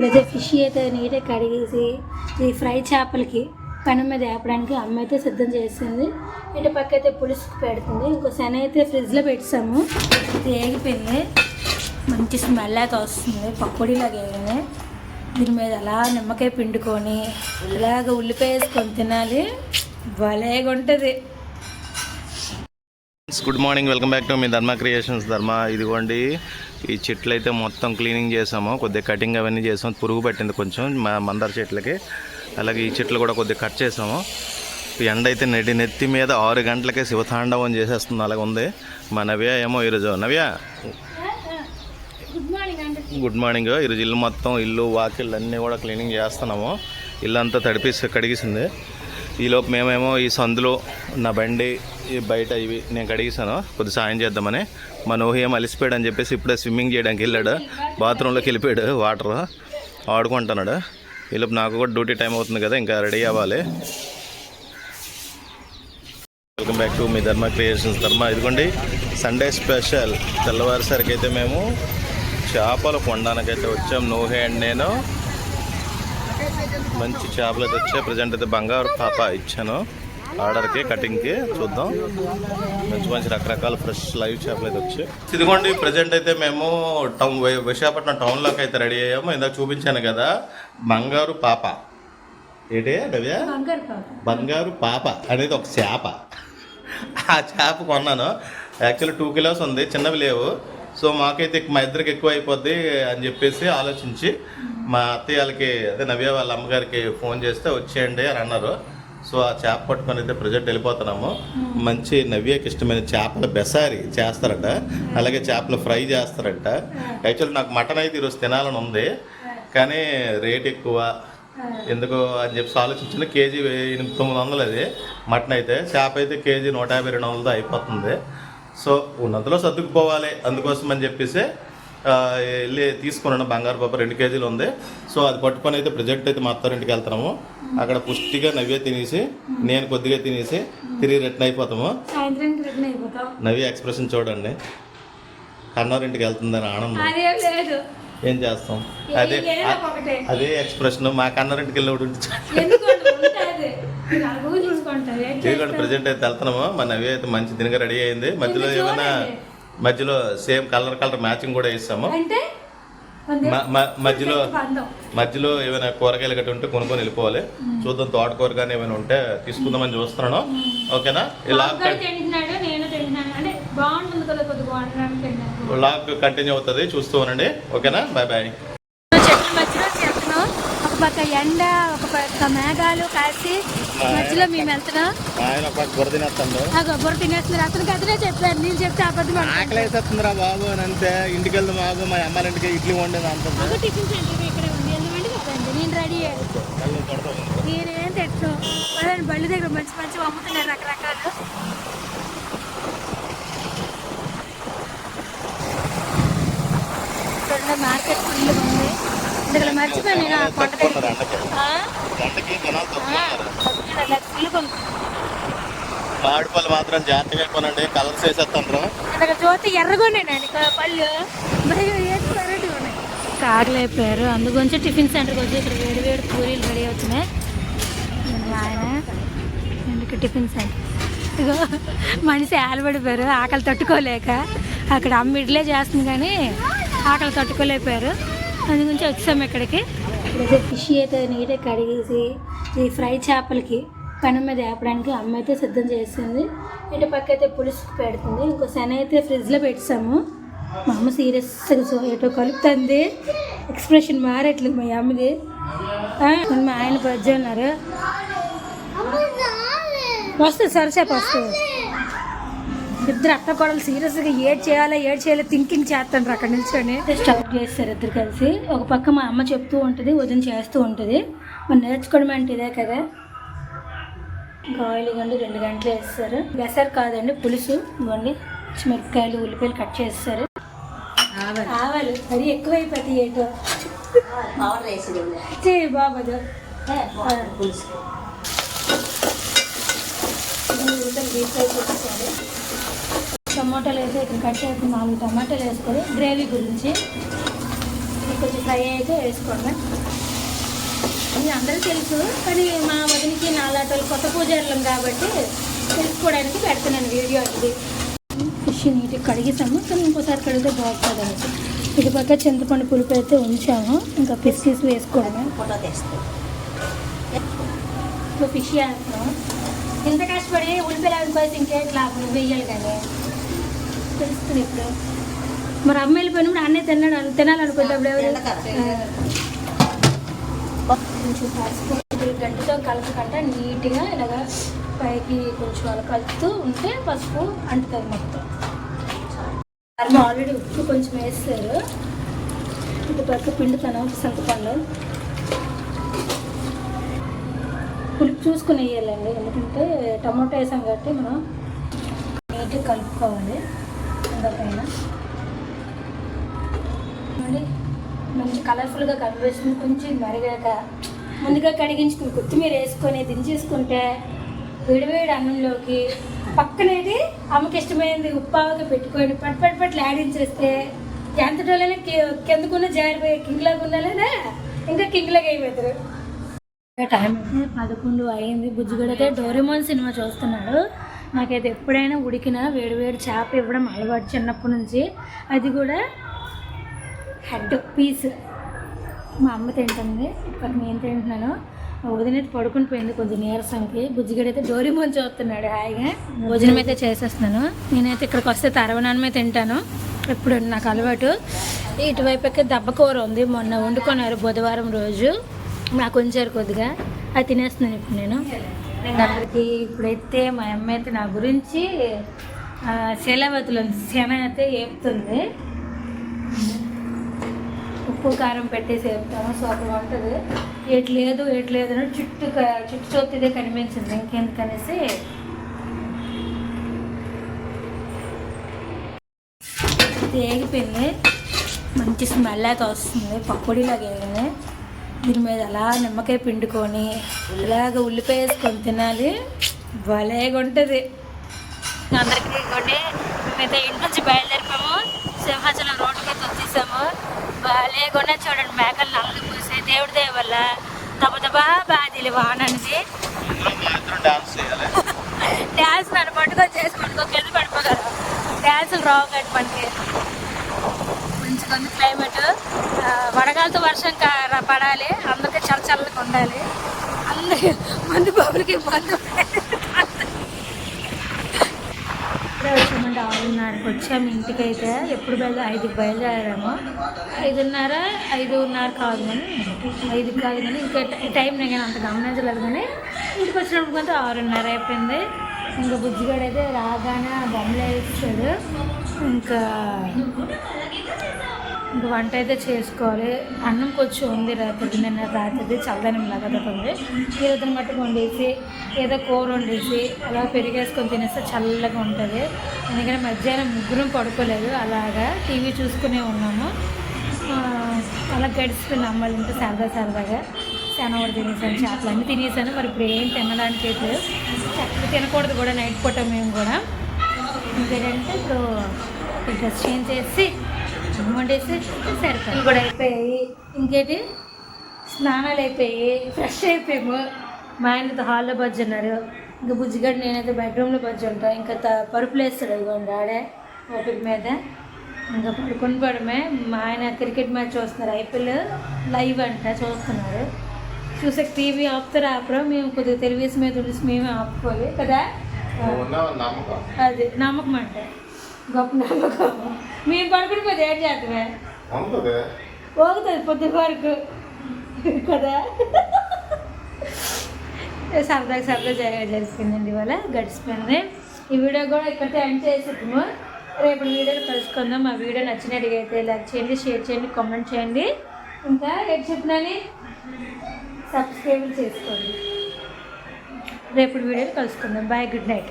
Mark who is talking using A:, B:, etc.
A: ఇప్పుడైతే ఫిష్ అయితే నీట్గా కడిగేసి ఈ ఫ్రై చేపలకి పని మీద వేపడానికి అమ్మ అయితే సిద్ధం చేసింది. ఇటు పక్క అయితే పులుసుకు పెడుతుంది. ఇంకో శన అయితే ఫ్రిడ్జ్లో పెట్టాము. ఇది ఏగిపోయింది మంచి స్మెల్ అయితే వస్తుంది. పకోడీలాగా వేగింది దీని మీద అలా నిమ్మకాయ పిండుకొని ఇలాగ ఉల్లిపాయ వేసుకొని తినాలి. భలేగా ఉంటుంది
B: good morning welcome back to me Dharma creations. ధర్మ ఇదిగోండి. ఈ చెట్లు అయితే మొత్తం క్లీనింగ్ చేసాము. కొద్దిగా కటింగ్ అవన్నీ చేసాము. పురుగు పట్టింది కొంచెం మా మందార చెట్లకి. అలాగే ఈ చెట్లు కూడా కొద్దిగా కట్ చేసాము. ఈ ఎండ అయితే నెడి నెత్తి మీద ఆరు గంటలకే శివతాండవం చేసేస్తుంది. అలాగ ఉంది. మా నవ్య ఏమో ఈరోజు. నవ్య?
A: గుడ్ మార్నింగ్ అంటే
B: గుడ్ మార్నింగ్ ఈరోజు ఇల్లు మొత్తం ఇల్లు వాకిళ్ళు అన్నీ కూడా క్లీనింగ్ చేస్తున్నాము. ఇల్లు అంతా తడిపేసి కడిగేసింది. ఈలోపు మేమేమో ఈ సందులో నా బండి ఈ బయట ఇవి నేను కడిగిస్తాను కొద్ది సాయం చేద్దామని. మా నోహి ఏం అలిసిపోయాడు అని చెప్పేసి ఇప్పుడే స్విమ్మింగ్ చేయడానికి వెళ్ళాడు. బాత్రూంలోకి వెళ్ళిపోయాడు వాటర్ ఆడుకుంటున్నాడు. ఈలోపు నాకు కూడా డ్యూటీ టైం అవుతుంది కదా ఇంకా రెడీ అవ్వాలి. వెల్కమ్ బ్యాక్ టు మీ ధర్మ క్రియేషన్స్. ధర్మ ఇదిగోండి సండే స్పెషల్. తెల్లవారుసరికి అయితే మేము చేపలు కొండానికైతే వచ్చాం నోహే అండ్ నేను. మంచి చేపలు అయితే వచ్చాయి ప్రజెంట్ అయితే బంగారు పాప ఇచ్చాను. ఆర్డర్కి కటింగ్కి చూద్దాం. మంచి మంచి రకరకాల ఫ్రెష్ లైవ్ చేపలు అయితే వచ్చాయి. ఇదిగోండి ప్రజెంట్ అయితే మేము టౌన్ విశాఖపట్నం టౌన్లోకి అయితే రెడీ అయ్యాము. ఇందాక చూపించాను కదా బంగారు పాప. ఏంటి
A: పాప.
B: బంగారు పాప అనేది ఒక చేప. ఆ చేప కొన్నాను. యాక్చువల్లీ టూ కిలోస్ ఉంది చిన్నవి లేవు. సో మాకైతే మా ఇద్దరికి ఎక్కువ అయిపోద్ది అని చెప్పేసి ఆలోచించి మా అత్తయ్య వాళ్ళకి అదే నవ్య వాళ్ళ అమ్మగారికి ఫోన్ చేస్తే వచ్చేయండి అని అన్నారు. సో ఆ చేప పట్టుకొని అయితే ప్రజెంట్ వెళ్ళిపోతున్నాము. మంచి నవ్యకి ఇష్టమైన చేపల బెసారి చేస్తారట. అలాగే చేపలు ఫ్రై చేస్తారట. యాక్చువల్లీ నాకు మటన్ అయితే ఈరోజు తినాలని ఉంది. కానీ రేట్ ఎక్కువ. ఎందుకు అని చెప్పి ఆలోచించిన కేజీ ఎనిమిది తొమ్మిది వందలు అది. మటన్ అయితే చేప అయితే కేజీ నూట యాభై రెండు వందలతో అయిపోతుంది. సో ఉన్నంతలో సర్దుకుపోవాలి అందుకోసం అని చెప్పేసి వెళ్ళి తీసుకున్నాను. బంగారు పాప రెండు కేజీలు ఉంది. సో అది పట్టుకొని అయితే ప్రజెక్ట్ అయితే మా అత్తారింటికి వెళ్తున్నాము. అక్కడ పుష్టిగా నవ్య తినేసి నేను కొద్దిగా తినేసి తిరిగి రిటర్న్ అయిపోతాము. నవ్య ఎక్స్ప్రెషన్ చూడండి. కన్నోరింటికి వెళ్తుందని ఆనందం. ఏం చేస్తాం? అదే అదే ఎక్స్ప్రెషన్ మా కన్నోరింటికి వెళ్ళినప్పుడు ఇదిగోండి ప్రజెంట్ అయితే వెళ్తున్నాము? మన నవ్య అయితే మంచి తినగా రెడీ అయింది. మధ్యలో ఏమైనా. మధ్యలో సేమ్ కలర్ కలర్ మ్యాచింగ్ కూడా ఇస్తాము
A: అంటే? కొంచెం
B: మ- మ- మధ్యలో మధ్యలో ఏమైనా కూరగాయలు గట్టి ఉంటే కొనుక్కొని వెళ్ళిపోవాలి. చూద్దాం తోటకూర కానీ ఏమైనా ఉంటే తీసుకుందామని చూస్తున్నాను. ఓకేనా?
A: తింటున్నాను.
B: లాగ్ కంటిన్యూ అవుతుంది. చూస్తూ ఉండండి. ఓకేనా? బాయ్ బాయ్
A: చెట్ల మధ్యలో చేస్తున్నాం ఒక పక్క ఎండ ఒక పక్క మేఘాలు కాసి మధ్యలో మేము వెళ్తున్నాం
B: ఆయన ఒక బుర్ర తినేస్తాడు.
A: ఆ గొబ్బరు తినేస్తున్నారు. అతనికి అతనే చెప్పారు. నేను చెప్తే అబద్ధం అంటారు.
B: ఆకలి వేసేస్తుందిరా బాబు అని అంటే ఇంటికి వెళ్దాం బాబు. మా అమ్మ ఇంటికి ఇడ్లీ వండేది
A: టిఫిన్ సెంటర్ ఇక్కడ ఉంది ఎందుకంటే కదండి నేను రెడీ నేనేం తెచ్చు పదండి బళ్ళు దగ్గర మంచి మంచి అమ్ముతున్నారు రకరకాలు. మార్కెట్ ఫుల్ ఉంది. ఇక్కడ మర్చిపోయాను నేను ఆ కొండ దగ్గర
B: జనాలు తక్కువ
A: కొనుక్కు
B: మామిడిపళ్ళు మాత్రం జాగ్రత్తగా కొనండి కలర్స్ వేసేస్తాను
A: జ్యోతి పళ్ళు. కాగలేపారు అందుగురించి టిఫిన్ సెంటర్కి వచ్చి ఇక్కడ వేడి వేడి పూరీలు రెడీ అవుతున్నాయి. ఆయన టిఫిన్ సెంటర్? ఇదిగో మనిషి ఆలబడిపోయారు ఆకలి తట్టుకోలేక. అక్కడ అమ్మ ఇడ్లే చేస్తుంది కానీ ఆకలి తట్టుకోలేకపోయారు. అందుగురించి వచ్చాము ఇక్కడికి. ఇప్పుడైతే ఫిష్ అయితే నీట్గా కడిగేసి ఈ ఫ్రై చేపలకి పెనం మీద వేపడానికి అమ్మ అయితే సిద్ధం చేసింది ఇటు పక్క అయితే పులుసుకు పెడుతుంది. ఇంకో శన అయితే ఫ్రిడ్జ్లో పెట్టాము. మా అమ్మ సీరియస్గా సో ఎటో కలుపుతుంది. ఎక్స్ప్రెషన్ మారట్లేదు మా అమ్మది. మా ఆయన బజ్జి ఉన్నారు వస్తుంది సరిసేపు వస్తుంది. ఇద్దరు అత్త కోడలు సీరియస్గా ఏడ్ చేయాలా ఏడ్ చేయాలో థింకింగ్ చేస్తాను అక్కడ నిల్చొని. స్టార్ట్ చేస్తారు ఇద్దరు కలిసి. ఒక పక్క మా అమ్మ చెప్తూ ఉంటుంది వదిన చేస్తూ ఉంటుంది. మనం నేర్చుకోవడం అంటే ఇదే కదా? ఇంకా ఆయిల్ ఇవ్వండి రెండు గంటలు వేస్తారు. బెసర్ కాదండి పులుసు ఇవ్వండి. మిరపకాయలు ఉల్లిపాయలు కట్ చేస్తారు. ఆవాలు. అది ఎక్కువైపోతాయి ఏటో? చేయి బాబదు. టమాటాలు వేసి ఇక్కడ కట్ చేసి నాలుగు టమాటాలు వేసుకొని గ్రేవీ గురించి కొంచెం ఫ్రై అయితే వేసుకోండి. ఇది అందరికీ తెలుసు కానీ మా వదినికి నాలాంటి వాళ్ళు కొత్త పూజారులం కాబట్టి తెలుసుకోవడానికి పెడుతున్నాను వీడియో అది ఫిష్ నీట్గా కడిగేసాము కానీ ఇంకోసారి కడిగితే బాగుంటుంది అనేసి ఇటు పక్క చింతపండు పులుపు అయితే ఉంచాము ఇంకా ఫిష్ తీసి వేసుకోవడమే.
C: ఫోటో తెస్తే
A: ఇప్పుడు ఫిష్ వేస్తున్నాం ఇంత కష్టపడి ఉల్లిపాయలు పోయి ఇంకేం లాభం? వెయ్యాలి కానీ. తెలుస్తుంది ఇప్పుడు. మరి అమ్మ వెళ్ళిపోయినప్పుడు అన్నీ తిన్నాడు తినాలనుకుంటే. కొంచెం పసుపు ఇది గడ్డితో కలపకుండా నీట్గా ఇలాగ పైకి కొంచెం అలా కలుపుతూ ఉంటే పసుపు అంటుతుంది మొత్తం. అది ఆల్రెడీ ఉప్పు కొంచెం వేస్తారు. ఇటు పక్క పిండుతాను సంతపండు పులుపు చూసుకుని వేయాలండి. ఎందుకంటే టమాటో వేసాం కాబట్టి మనం నీట్గా కలుపుకోవాలి. ఇంకా పైన మంచి కలర్ఫుల్గా కనిపిస్తుంది. కొంచెం మరిగాక ముందుగా కడిగించుకుని కొత్తిమీర వేసుకొని దించేసుకుంటే విడివేడి అన్నంలోకి పక్కనేది అమ్మకి ఇష్టమైనది ఉప్పావగా పెట్టుకొని పట్ పట్ పట్లు ఆడించేస్తే ఎంత డోలైనా కిందకున్న జారిపోయి కింగ్లాగా ఉండాలనే? ఇంకా కింగ్లాగా అయిపోతారు. టైం అయితే పదకొండు అయింది. బుజ్జిగడైతే డోరేమోన్ సినిమా చూస్తున్నాడు. నాకైతే ఎప్పుడైనా ఉడికిన వేడివేడి చేప ఇవ్వడం అలవాటు చిన్నప్పటి నుంచి. అది కూడా హెడ్ పీస్ మా అమ్మ తింటుంది. ఇప్పుడు నేను తింటున్నాను. మా అయితే పడుకుని పోయింది కొంచెం నీరసంకి. బుజ్జిగడైతే డోరీమోన్ చూస్తున్నాడు హాయిగా. భోజనం అయితే చేసేస్తున్నాను. నేనైతే ఇక్కడికి వస్తే తరవనాన్నమే తింటాను. ఎప్పుడు నాకు అలవాటు. ఇటువైపు ఎక్కడ దెబ్బ కూర ఉంది. మొన్న వండుకున్నారు బుధవారం రోజు. నాకు ఉంచారు కొద్దిగా. అది తినేస్తున్నాను ఇప్పుడు నేను. నేను అందరికి ఇప్పుడైతే మా అమ్మ అయితే నా గురించి ఆ, శన అయితే ఏపుతుంది. ఉప్పు కారం పెట్టేసి వేపుతాము సో అక్కడ ఉంటుంది ఏటి లేదు ఏటి లేదు అని చుట్టూ క- చుట్టూ కనిపించింది. ఇంకెందుకనేసి ఏగిపోయింది. మంచి స్మెల్ అయితే వస్తుంది. పకోడీలాగా వేయగానే దీని మీద అలా నిమ్మకాయ పిండుకొని ఇలాగ ఉల్లిపాయ వేసుకొని తినాలి. భలేగా ఉంటుంది అందరికీ కొన్ని మేమైతే ఇంటి నుంచి బయలుదేరిపాము సింహాచలం రోడ్డుకి అయితే వచ్చేసాము. భలేగా చూడండి మేకలు నల్లగా పూసే దేవుడి దయ వల్ల. దబ దబా బాధీలు వాననిది. డ్యాన్స్ నన్ను పట్టుకొని చేసి పట్టుకో కింద పడిపోగలరు డ్యాన్సులు రావు కాబట్టి మనకి. మంచిగా ఉంది క్లైమేట్ వడగాలతో వర్షం పడాలి. అందరికీ చల్ల చల్లగా ఉండాలి. అందరి మందు బాబులకి మందు. ఇప్పుడే వచ్చామంటే ఆరున్నరకి వచ్చాము ఇంటికి అయితే ఎప్పుడు బయలు ఐదుకి బయలుదేరాము. ఐదున్నర ఐదున్నర కాదు కానీ ఐదు కాదు కానీ ఇంకా టైం నేను కానీ అంత గమనించలేదు కానీ ఇంటికి వచ్చినప్పుడు కొంత ఆరున్నర అయిపోయింది. ఇంకా బుజ్జిగాడైతే అయితే రాగానే బొమ్మలు వేస్తాడు ఇంకా ఇంక వంట అయితే చేసుకోవాలి. అన్నం కొంచెం ఉంది రాత్రి నిన్న రాత్రిది చల్లదనం లాగా ఉంది. ఈరోజు మట్టుకు వండేసి ఏదో కూర వండేసి అలా పెరిగేసుకొని తినేస్తే చల్లగా ఉంటుంది. ఎందుకంటే మధ్యాహ్నం ముగ్గురం పడుకోలేదు. అలాగా టీవీ చూసుకునే ఉన్నాము. అలా గడిచిపోయిన అమ్మాయిలు ఇంకా సరదా సరదాగా. శనవాడు తినేసాను చేపలు అన్నీ తినేసాను. మరి ఇప్పుడు ఏం తినడానికి అయితే చక్కగా తినకూడదు కూడా నైట్ పూట మేము కూడా. ఇంకేంటంటే ఇప్పుడు డ్రెస్ చేంజ్ చేసి అన్నం వండేసి సరిపోయి కూడా అయిపోయాయి. ఇంకేంటి? స్నానాలు అయిపోయి ఫ్రెష్ అయిపోయాము. మా ఆయనతో హాల్లో బజ్జి ఉన్నారు ఇంకా బుజ్జిగడ్డ నేనైతే బెడ్రూమ్లో బజ్జి ఉంటాను ఇంకా త- పరుపులు వేస్తాడు ఇదిగోండి ఆడే ఓపిక మీద. ఇంకా పడుకొని పడమే. మా ఆయన క్రికెట్ మ్యాచ్ చూస్తున్నారు. ఐపీఎల్ లైవ్ అంట చూస్తున్నారు. చూసే టీవీ ఆపుతారు ఆపరా మేము కొద్దిగా తెలుగుదేశం మీద తెలిసి మేమే ఆపుకోవాలి కదా? అది నమ్మకం అంటే. గొప్ప నమ్మకం మేము పడుకుని పోతే ఏం చేద్దామే
B: ఉంటుంది
A: పోగుతుంది పొద్దు వరకు. కదా? సరదాగా సరదా జరగ జరిగిపోయిందండి ఇవాళ గడిచిపోయింది. ఈ వీడియో కూడా ఇక్కడితో ఎండ్ చేసేద్దాము. రేపు వీడియోలో కలుసుకుందాం. మా వీడియో నచ్చినట్టుగైతే లైక్ చేయండి షేర్ చేయండి కామెంట్ చేయండి. ఇంకా ఏం చెప్పినాని సబ్స్క్రైబ్ చేసుకోండి. రేపు వీడియోలో కలుసుకుందాం. Bye good night.